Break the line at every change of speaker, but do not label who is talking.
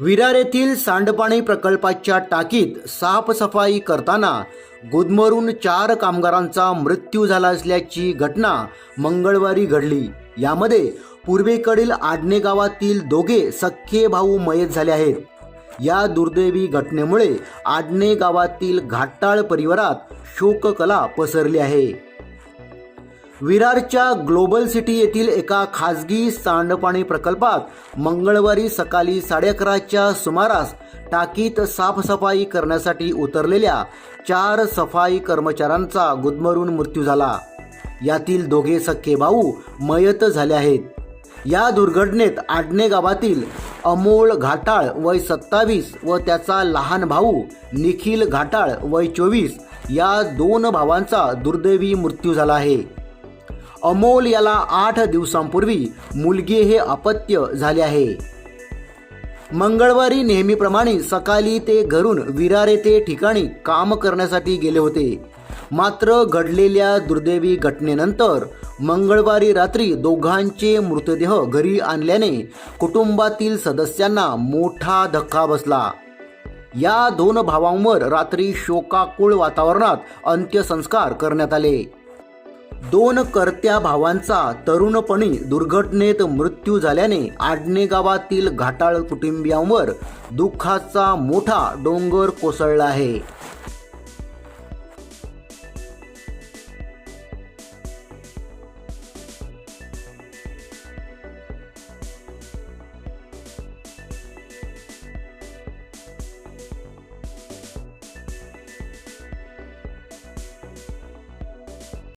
विरार येथील सांडपाणी प्रकल्पाच्या टाकीत साफसफाई करताना गुदमरून चार कामगारांचा मृत्यू झाला असल्याची घटना मंगळवारी घडली. यामध्ये पूर्वेकडील आडणे गावातील दोघे सख्खे भाऊ मयत झाले आहेत. या दुर्दैवी घटनेमुळे आडणे गावातील घाटाळ परिवारात शोककला पसरली आहे. विरारच्या ग्लोबल सिटी येथील एका खासगी सांडपाणी प्रकल्पात मंगळवारी सकाळी साडे अकराच्या सुमारास टाकीत साफसफाई करण्यासाठी उतरलेल्या चार सफाई कर्मचाऱ्यांचा गुदमरून मृत्यू झाला. यातील दोघे सख्खे भाऊ मयत झाले आहेत. या दुर्घटनेत आडणे गावातील अमोल घाटाळ वय सत्तावीस व त्याचा लहान भाऊ निखिल घाटाळ वय चोवीस या दोन भावांचा दुर्दैवी मृत्यू झाला आहे. अमोल याला आठ दिवसांपूर्वी मुलगी हे अपत्य झाले आहे. मंगळवारी नेहमीप्रमाणे सकाळी ते घरून विरार येथे ठिकाणी काम करण्यासाठी गेले होते. मात्र घडलेल्या दुर्दैवी घटनेनंतर मंगळवारी रात्री दोघांचे मृतदेह घरी आणल्याने कुटुंबातील सदस्यांना मोठा धक्का बसला. या दोन भावांवर रात्री शोकाकुळ वातावरणात अंत्यसंस्कार करण्यात आले. दोन करत्या भावांचा तरुणपणी दुर्घटनेत मृत्यू झाल्याने आडणे गावातील घाटाळ कुटुंबियांवर दुःखाचा मोठा डोंगर कोसळला आहे.